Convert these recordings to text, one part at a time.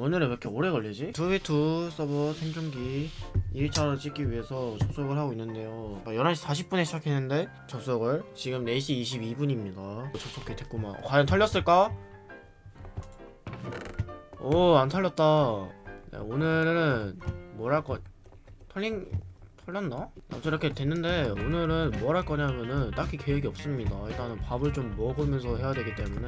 오늘은 왜 이렇게 오래 걸리지? 2v2 서버 생존기 1차를 찍기 위해서 접속을 하고 있는데요 11시 40분에 시작했는데 접속을 지금 4시 22분입니다 접속해 됐구만 과연 털렸을까? 오 안 털렸다 네, 오늘은 거... 털린... 털렸나? 아무튼 이렇게 됐는데 오늘은 뭘 할 거냐면은 딱히 계획이 없습니다 일단은 밥을 좀 먹으면서 해야 되기 때문에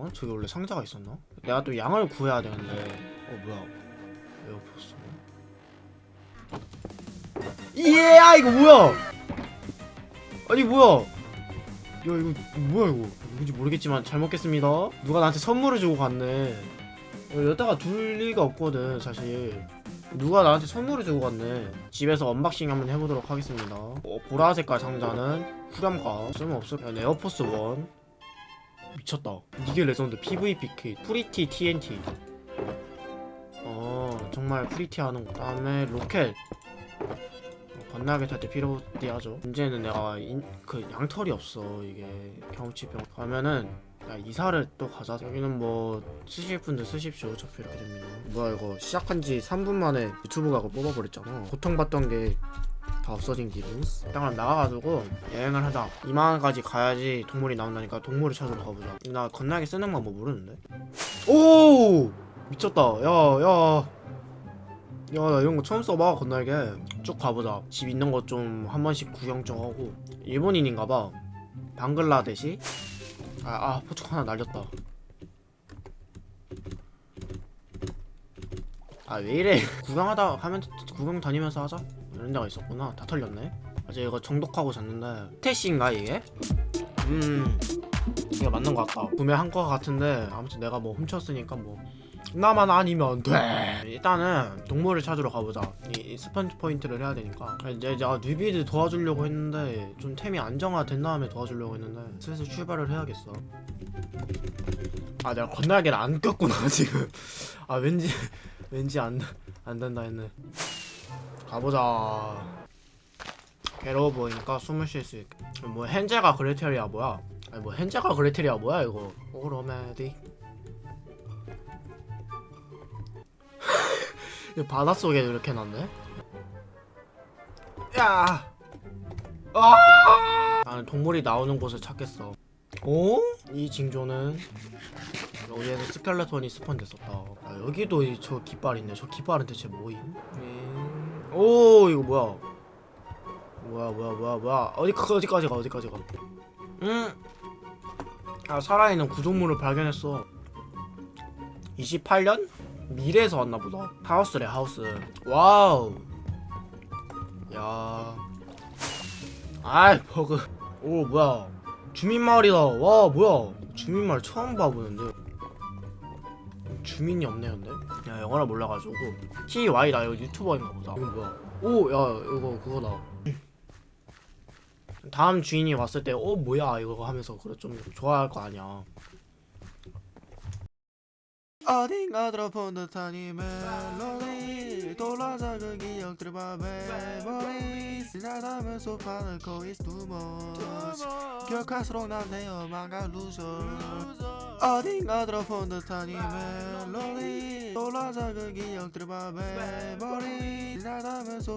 어? 저기 원래 상자가 있었나? 내가 또 양을 구해야 되는데. 어 뭐야? 에어포스 이야 이거 뭐야? 아니 뭐야? 야 이거 뭐야 이거? 누군지 모르겠지만 잘 먹겠습니다. 누가 나한테 선물을 주고 갔네. 어, 여기다가 둘 리가 없거든 사실. 누가 나한테 선물을 주고 갔네. 집에서 언박싱 한번 해보도록 하겠습니다. 어, 보라색깔 상자는 후렴가. 쓸모없을 야, 에어포스 1 미쳤다. 이게 레전드 PVP 킷 프리티 TNT 어 정말 프리티 하는 거. 다음에 로켓 어, 건나게 탈때 필요하죠. 문제는 내가 인, 그 양털이 없어 이게. 경험치병. 가면은 야 이사를 또 가자. 여기는 뭐 쓰실 분들 쓰십시오. 어차피 이렇게 됩니다. 뭐야 이거 시작한 지 3분 만에 유튜브 각을 뽑아버렸잖아. 고통받던 게 다 없어진 기분 일단 나가가지고 여행을 하자 이만까지 가야지 동물이 나온다니까 동물을 찾으러 가보자 나 건나게 쓰는 방법 모르는데 오 미쳤다 야야 야, 나 이런 거 처음 써봐, 건날개. 쭉 가보자. 집 있는 거좀한 번씩 구경 좀 하고. 일본인인가 봐. 방글라데시? 아, 아, 포축 하나 날렸다. 아, 왜 이래. 구경하다, 하면, 구경 다니면서 하자. 이런 데가 있었구나. 다 털렸네. 어제 이거 정독하고 잤는데. 테시인가, 이게? 음, 이게 맞는 것 같다. 구매한 거 같은데, 아무튼 내가 뭐 훔쳤으니까 뭐. 나만 아니면 돼. 일단은 동물을 찾으러 가보자. 이, 이 스펀지 포인트를 해야 되니까. 이제 이제 아, 뉴비드 도와주려고 했는데 좀 템이 안정화된 다음에 도와주려고 했는데 슬슬 출발을 해야겠어. 아 내가 건날개를 안 꼈구나 지금. 아 왠지 왠지 안 안 된다 했네. 가보자. 괴로워 보이니까 숨을 쉴 수 있게. 뭐 헨젤과 그레텔이야 뭐야? 아니 뭐 헨젤과 그레텔이야 뭐야 이거? 오로메디. 이 바닷속에 이렇게 놨네? 야! 아! 나는 동물이 나오는 곳을 찾겠어. 오? 이 징조는 여기에서 스켈레톤이 스폰됐었다. 아, 여기도 이- 저 깃발 있네. 저 깃발은 대체 뭐임? 음. 오 이거 뭐야? 뭐야 뭐야 뭐야 뭐야? 어디 어디까지 가 어디까지 가? 음. 아 살아있는 구조물을 발견했어. 28년? 미래에서 왔나 보다. 하우스래 하우스. 와우. 야. 아이 버그. 오 뭐야? 주민 마을이다. 와 뭐야? 주민 마을 처음 봐보는데. 주민이 없네 근데. 야 영어를 몰라가지고. TY 나 이거 유튜버인가 보다. 이거 뭐야? 오 야 이거 그거다. 다음 주인이 왔을 때 어 뭐야 이거 하면서 그래 좀 좋아할 거 아니야. 어딘가 들어본 듯한 이 멜로디 돌아서 그 기억들을 봐 메모리 지나가면 소판을 거의 두머치 기억할수록 난 내어만가 루저 어딘가 들어본 듯한 이 멜로디. 돌아서 그 기억들을 봐 메모리 지나가면 소